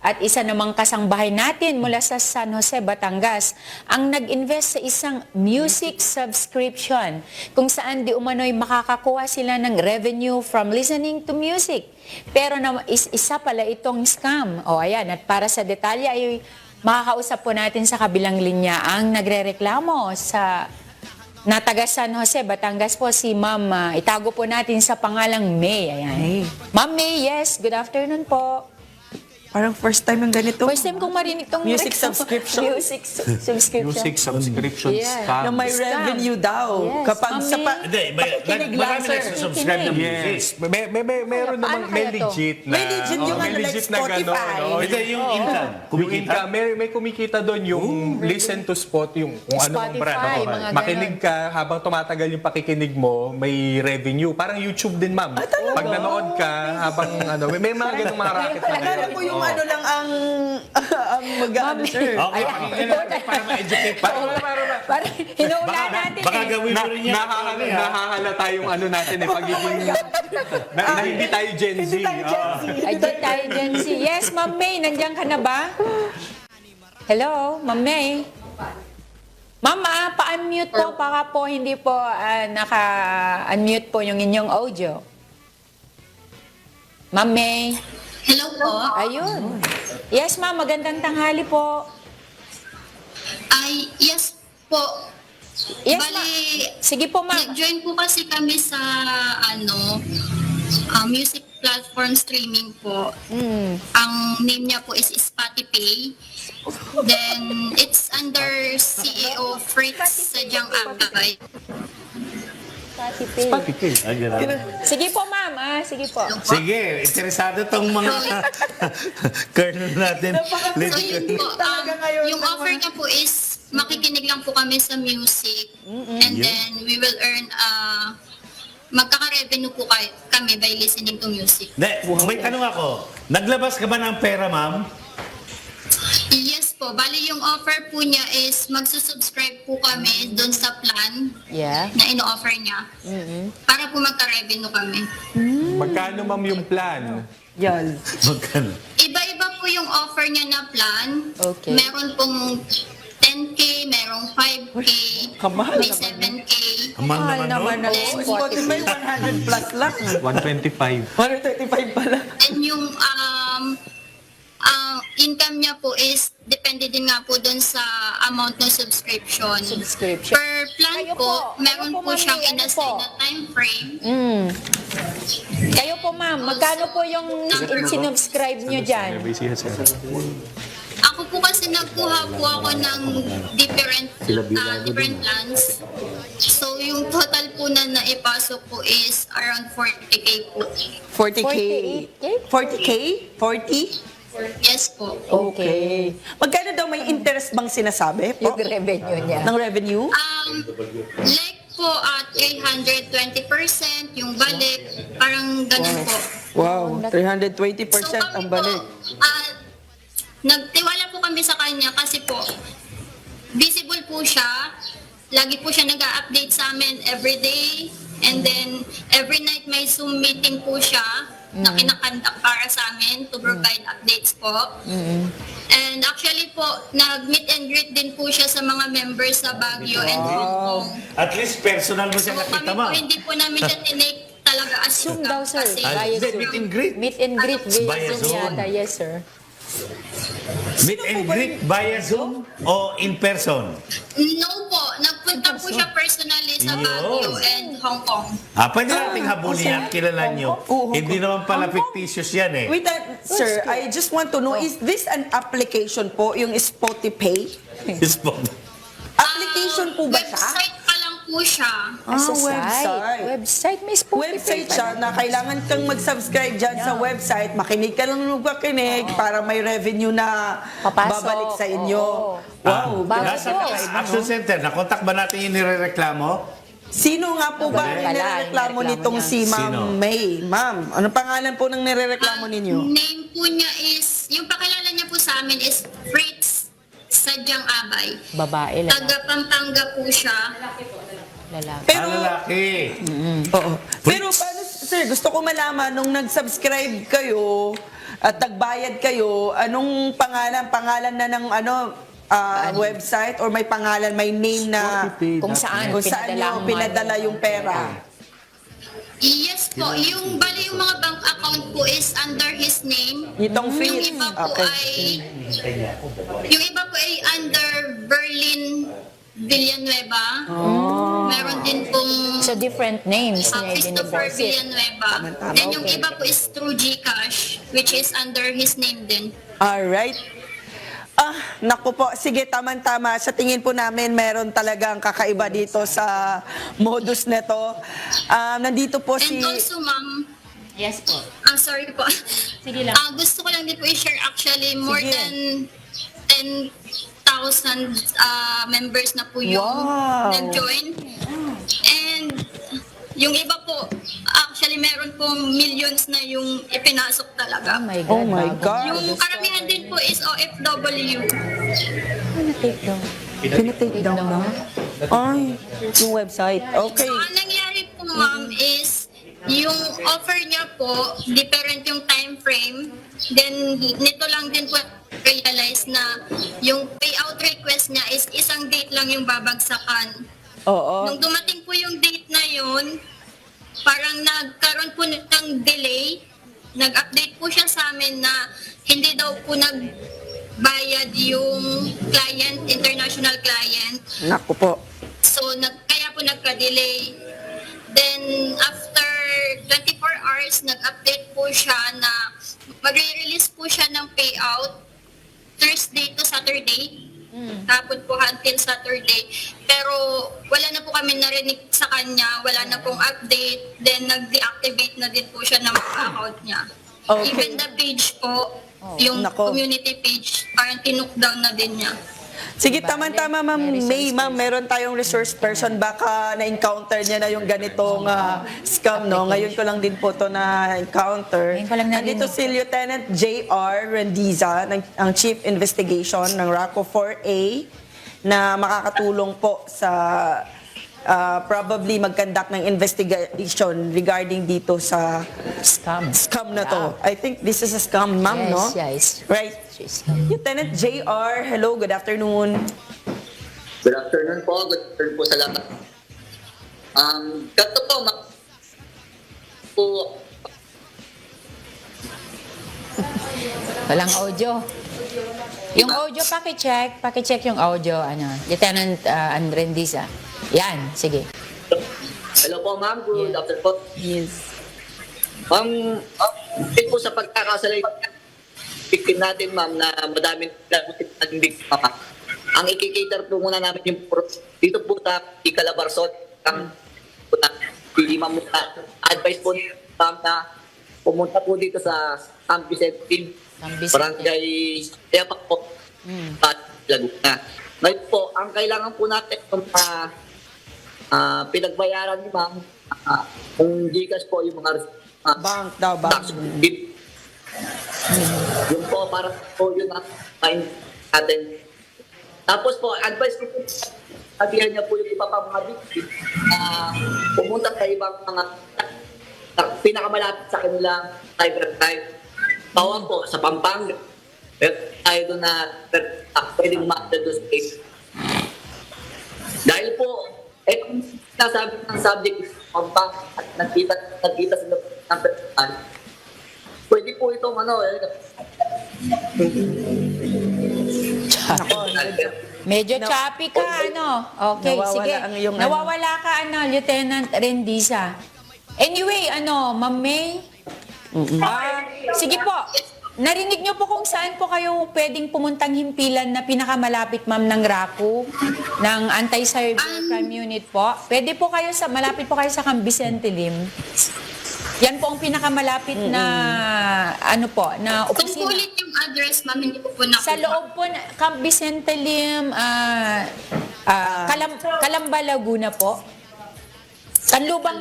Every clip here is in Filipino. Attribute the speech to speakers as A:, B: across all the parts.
A: at isa namang kasangbahay natin mula sa San Jose, Batangas ang nag-invest sa isang music subscription kung saan di umano'y makakakuha sila ng revenue from listening to music. Pero na, is, isa pala itong scam. O ayan, at para sa detalye ay makakausap po natin sa kabilang linya ang nagrereklamo sa na taga San Jose, Batangas po si Ma'am, ah, itago po natin sa pangalang May. Ayan. Ma'am May, yes, good afternoon po.
B: Parang first time yung ganito.
A: First time kong marinig itong
B: Music subscription?
A: Music su- subscription.
C: Music subscription
A: Yeah.
C: scam.
B: na may
A: Scam.
B: revenue daw.
A: Yes,
B: Kapag sa pa,
D: Hindi, may,
B: pakikinig lang,
D: marami
B: sir.
D: nagsusubscribe ng music.
C: Yes. May, may, may, meron
A: Paano
C: namang may
A: kaya to?
C: legit na.
B: May legit yung
C: oh, may
B: ano, like
C: legit na gano'n,
B: Spotify.
C: no?
D: Hindi, yung income.
C: Yung
D: Kumikita.
C: income, may, may kumikita doon yung listen to spot, yung kung ano ang
A: Spotify,
C: brand.
A: mga ganon.
C: Makinig ka, habang tumatagal yung pakikinig mo, may revenue. Parang YouTube din, ma'am. Pag nanood ka, habang ano, may, may mga ganong mga racket na
B: yung ano lang ang ang mag-ano, sir.
D: Okay, pakinggan natin para ma-educate.
C: Para, para, para, para.
A: Hinula natin
D: baka
A: eh.
D: gawin
C: Na,
D: mo rin yan.
C: nahahala, nahahalata yung ano natin eh, pagiging, na, na hindi tayo Gen Z.
B: Hindi tayo Gen Z.
A: Dyan tayo dyan si... Yes, Ma'am May, nandiyan ka na ba? Hello, Ma'am May? Ma'am, ah, pa-unmute po, baka po hindi po ah, naka-unmute po yung inyong audio. Ma'am May?
E: Hello po.
A: Ayun. Yes, ma'am, magandang tanghali po.
E: Ay, yes po.
A: Yes,
E: Bali,
A: ma'am. Sige po, ma'am.
E: nag-join po kasi kami sa ano, ah, music platform streaming po.
A: Mm.
E: Ang name niya po is Spotify. Then, it's under CEO Fritz Sadyang Agay.
C: Spotify.
D: Ah, ganun.
A: Sige po, ma'am. Ah, sige po.
D: Sige, interesado tong mga kernel natin.
E: So, yun po, um,
B: Talaga ngayon
E: yung
B: naman.
E: offer niya po is makikinig lang po kami sa music and
D: Yeah.
E: then we will earn uh, magkaka-revenue po kay, kami by listening to music.
D: De, may tanong ako. Naglabas ka ba ng pera, ma'am?
E: Yes po, bali yung offer po niya is magsusubscribe po kami doon sa plan
A: Yeah.
E: na ino-offer niya para po magka-revenue kami.
C: Magkano ma'am yung plan?
B: Yan.
D: Magkano?
E: Iba-iba po yung offer niya na plan.
A: Okay.
E: Meron pong 10K, merong 5K,
B: Kamahal
E: may
B: naman.
E: 7K.
D: Aman
A: Mahal
D: naman,
A: naman
D: no?
A: ng
B: Spotify, 100 plus lang.
C: 125.
B: 135 pala.
E: And yung um, ang income niya po is depende din nga po doon sa amount ng subscription.
A: Subscription.
E: Per plan
A: Kayo
E: po,
A: po,
E: meron
A: po,
E: po, siyang
A: ano
E: inassign
A: po?
E: na time frame.
A: Mm. Kayo po, ma'am. Magkano po yung sinubscribe nyo dyan?
E: Ako po kasi nagkuha po ako ng different uh, different plans. So yung total po na naipasok po is around 40k po.
B: 40K.
A: 48K?
B: 40K? 40?
E: Yes po.
A: Okay.
B: Magkano daw may interest bang sinasabi po?
A: Yung revenue niya.
B: Ng revenue?
E: Um, like po at 320% yung balik, parang ganun po.
B: Wow, 320%
E: So
B: ang
E: kami
B: balik.
E: po, ah, nagtiwala po kami sa kanya kasi po, visible po siya. Lagi po siya nag-update sa amin every day. And then, every night may Zoom meeting po siya na kinakandak para sa amin to provide updates po. And actually po, nag-meet and greet din po siya sa mga members sa Baguio and Hong Kong.
D: At least personal mo
E: So
D: siya
E: kami
D: nakita,
E: po,
D: ma'am.
E: hindi po namin siya tinake talaga as
A: Zoom daw, sir.
E: kasi-
D: Ah,
A: Zoom.
D: meet and greet.
A: Meet and greet via
D: Via
A: Zoom
D: Zoom.
A: yata. Yes, sir.
D: Meet and greet via Zoom o in person?
E: No po, nagpunta po siya personally sa
D: Yun.
E: Baguio and Hong Kong.
D: Ah, pwede nating habulin yan, kilala nyo.
B: Oo,
D: Hindi naman pala fictitious yan eh.
B: Wait, uh, sir, I just want to know, is this an application po, yung Spotify?
D: Spot.
B: Application po ba siya?
E: Website po siya.
B: Ah,
A: Sa
B: website.
A: site. Website. May Spotify
B: Website
A: pa
B: siya na kailangan kang mag-subscribe dyan sa website, makinig ka lang ng magkakinig para may revenue na
A: Papasok.
B: babalik sa inyo.
A: Oo.
B: Wow.
A: Bago
D: Nasa
A: po.
D: Action Center, nakontak ba natin yung nirereklamo?
B: Sino nga po ba ang
A: pala,
B: nirereklamo
A: yung
B: nitong
A: niya.
B: si Ma'am
D: Sino?
B: May? Ma'am, ano pangalan po ng nirereklamo ninyo?
E: name po niya is, yung pakilala niya po sa amin is Fritz Sadyang Abay.
A: Babae lang.
E: Taga Pampanga po siya.
A: Lalaki.
B: Pero,
D: ah, lalaki.
B: oo. Pero paano, sir, gusto ko malaman, nung nag-subscribe kayo, at nagbayad kayo, anong pangalan? Pangalan na ng ano ah, website or may pangalan, may name na
A: Kung saan
B: kung saan
A: pinadala
B: pinadala yung pera?
E: Yes po, yung bali yung mga bank account po is under his name.
B: Itong
E: Yung
B: Fritz.
E: iba po
B: Okay.
E: ay yung iba po ay under Berlin Villanueva. Meron din pong
A: So different names
E: uh,
A: niya
E: Christopher
A: i-deposit.
E: Villanueva.
B: Tama-tama,
E: Then yung
B: okay.
E: iba po is through GCash, which is under his name din.
B: Alright. Ah, naku po. Sige, tama-tama. Sa tingin po namin, meron talagang kakaiba dito sa modus neto. Um, nandito po si...
E: And also, ma'am,
A: Yes po.
E: ah sorry po.
A: Sige lang.
E: Ah, gusto ko lang din po i-share actually more
B: Sige.
E: than 10,000 ah, members na po yung
B: Wow.
E: nag-join. And yung iba po, actually meron pong millions na yung ipinasok
A: Oh
E: talaga.
A: my God.
B: Oh my. God.
E: Yung karamihan din po is OFW.
A: Ano take down?
B: Pinatake down na? Ay, yung website. Okay.
E: So, ang nangyari po, ma'am, is yung offer niya po, different yung time frame. Then, nito lang din po realize na yung payout request niya is isang date lang yung babagsakan.
B: Oo.
E: Nung dumating po yung date na yun, parang nagkaroon po ng delay. Nag-update po siya sa amin na hindi daw po nagbayad yung client, international client.
B: Naku po.
E: So, nag, kaya po nagka-delay. Then, after 24 hours, nag-update po siya na magre-release po siya ng payout Thursday to Saturday. Tapos po until Saturday. Pero wala na po kami narinig sa kanya. Wala na pong update. Then, nag-deactivate na din po siya ng account niya.
B: Okay.
E: Even the page po, yung
B: Nako.
E: community page, parang tinook down na din niya.
B: Sige, tama-tama, Ma'am
A: May.
B: Ma'am, meron tayong resource person. Baka na-encounter niya na yung ganitong ah, scam, no? Ngayon ko lang din po to na-encounter. Nandito si Lieutenant J.R. Rendiza, ng, ang Chief Investigation ng RACO 4A, na makakatulong po sa ah, probably mag-conduct ng investigation regarding dito sa
A: Scam.
B: scam na to. I think this is a scam, ma'am,
A: Yes,
B: no?
A: yes.
B: Right.
A: She's-
B: Lieutenant J.R., hello, good afternoon.
F: Good afternoon po. Good afternoon po sa lahat. Um, kato po, ma- po,
A: Walang audio. Yung audio, pakicheck. Pakicheck yung audio, ano, Lieutenant uh, Andrendiza. Yan, sige.
F: hello po ma'am. Good afternoon po.
B: Yes.
F: Um, um, po sa pagkakasalay, victim natin ma'am na madaming biktima ma'am. Ang ikikater po muna namin yung dito po sa Ikalabarsot, ang ma'am muna. Advice po ma'am na pumunta po dito sa Camp Vicente. Barangay Tepak po, at Laguna. Ngayon po, ang kailangan po natin yung mga ah, pinagbayaran ni ma'am, ah, kung Gcash po yung mga ah,
B: Bank daw, bank.
F: tax. Yun po, para po yun ang main natin. Tapos po, advice ko po, sabihan niya po yung iba pa mga victim na pumunta sa ibang mga na pinakamalapit sa kanilang cybercrime. Bawa po sa Pampanga. Pero tayo doon na uh, pwedeng ma-upload doon sa case. Dahil po, eh kung nasabi ng subject is Pampanga at nagkita, nagkita sila ng personal, pwede po itong ano, eh,
A: Medyo
B: Na-
A: choppy ka, ano? Okay,
B: Nawawala
A: sige.
B: ang iyong ano.
A: Nawawala ka, ano, Lieutenant Rendiza. Anyway, ano, Ma'am May? Ah, sige po. Narinig niyo po kung saan po kayo pwedeng pumuntang himpilan na pinakamalapit, Ma'am, ng RACU, ng Anti-Cyber Crime Unit po? Pwede po kayo sa, malapit po kayo sa Camp Vicente Lim. Yan po ang pinakamalapit na, ano po, na
E: Kung
A: opisina.
E: ulit yung address, ma'am, hindi ko po nakuha.
A: Sa loob po, na, Camp Vicente Lim, ah, ah, Kalam, Kalamba, Laguna po. Kanlubang,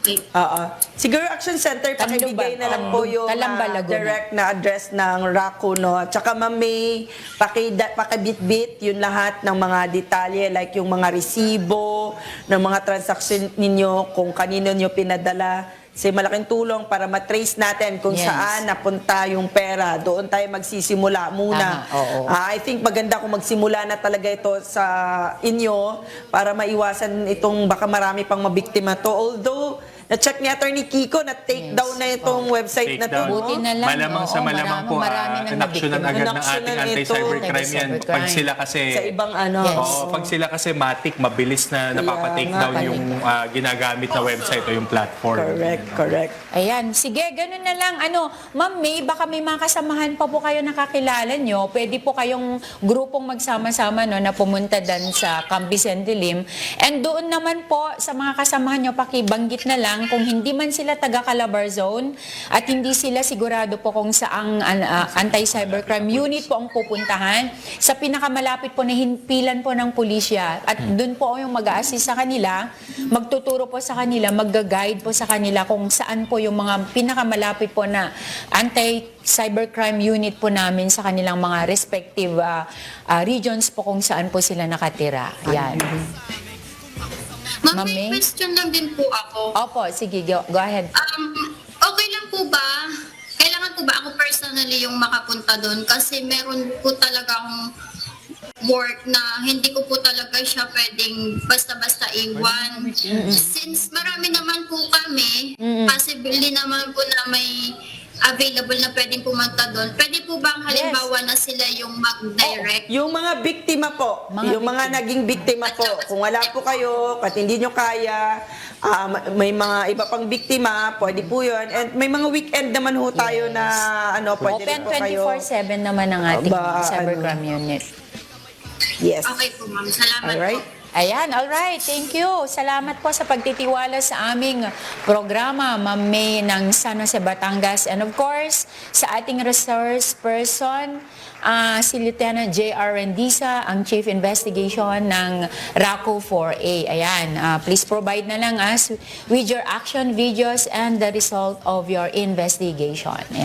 E: Okay.
B: Oo. Siguro Action Center,
A: Tanluban.
B: pakibigay na lang po yung
A: Laguna.
B: direct na address ng RACO, no? At saka Ma'am May, pakida, pakibit-bit yung lahat ng mga detalye, like yung mga resibo, ng mga transaction ninyo, kung kanino nyo pinadala. Kasi malaking tulong para matrace natin kung
A: Yes.
B: saan napunta yung pera. Doon tayo magsisimula muna.
A: Tama, oo.
B: Ah, I think maganda kung magsimula na talaga ito sa inyo para maiwasan itong baka marami pang mabiktima to. Although, na-check ni Attorney Kiko na take
A: Yes.
B: down na itong website na to.
A: Buti
B: no?
A: na lang.
C: Malamang sa
A: oo,
C: malamang po, uh,
A: nang
C: inaksyonan agad ng ating anti-cybercrime yan. Pag sila kasi,
B: Sa ibang ano.
A: Yes.
C: Oo, pag sila kasi matik, mabilis na napapatake down yung ah, ginagamit na website o yung platform.
B: Correct, correct.
A: Ayan, sige, ganun na lang. Ano, Ma'am May, baka may mga kasamahan pa po kayo nakakilala nyo. Pwede po kayong grupong magsama-sama no, na pumunta dan sa Camp Vicente Lim. And doon naman po sa mga kasamahan nyo, pakibanggit na lang kung hindi man sila taga Calabar Zone at hindi sila sigurado po kung saang an- ah, anti-cybercrime unit po ang pupuntahan. Sa pinakamalapit po na hinpilan po ng pulisya at doon po yung mag-a-assist sa kanila, magtuturo po sa kanila, magga-guide po sa kanila kung saan po yung mga pinakamalapit po na anti-cybercrime unit po namin sa kanilang mga respective ah, ah, regions po kung saan po sila nakatira. Yan.
E: Ma'am,
A: Ma'am
E: may
A: May?
E: question lang din po ako.
A: Opo, sige, go, go ahead.
E: Um, okay lang po ba? Kailangan po ba ako personally yung makapunta doon? Kasi meron po talaga akong work na hindi ko po talaga siya pwedeng basta-basta iwan. Since marami naman po kami, possibly naman po na may available na pwedeng pumunta doon. Pwede po ba ang halimbawa na sila yung mag-direct?
B: Yung mga biktima po,
A: Mga
B: yung mga naging biktima po, kung wala po kayo, at hindi nyo kaya, ma- may mga iba pang biktima, pwede po yun. And may mga weekend naman ho tayo na, ano, pwede
A: Open
B: rin po kayo.
A: 24-7 naman ang ating
B: Ba,
A: cybercrime unit.
B: Yes.
E: Okay po ma'am, salamat
B: Alright.
E: po.
A: Ayan, all right. Thank you. Salamat po sa pagtitiwala sa aming programa, Ma'am May ng San Jose, Batangas. And of course, sa ating resource person, ah, si Lieutenant J.R. Rendiza, ang Chief Investigation ng RACO 4A. Ayan, ah, please provide na lang us with your action videos and the result of your investigation. Ayan.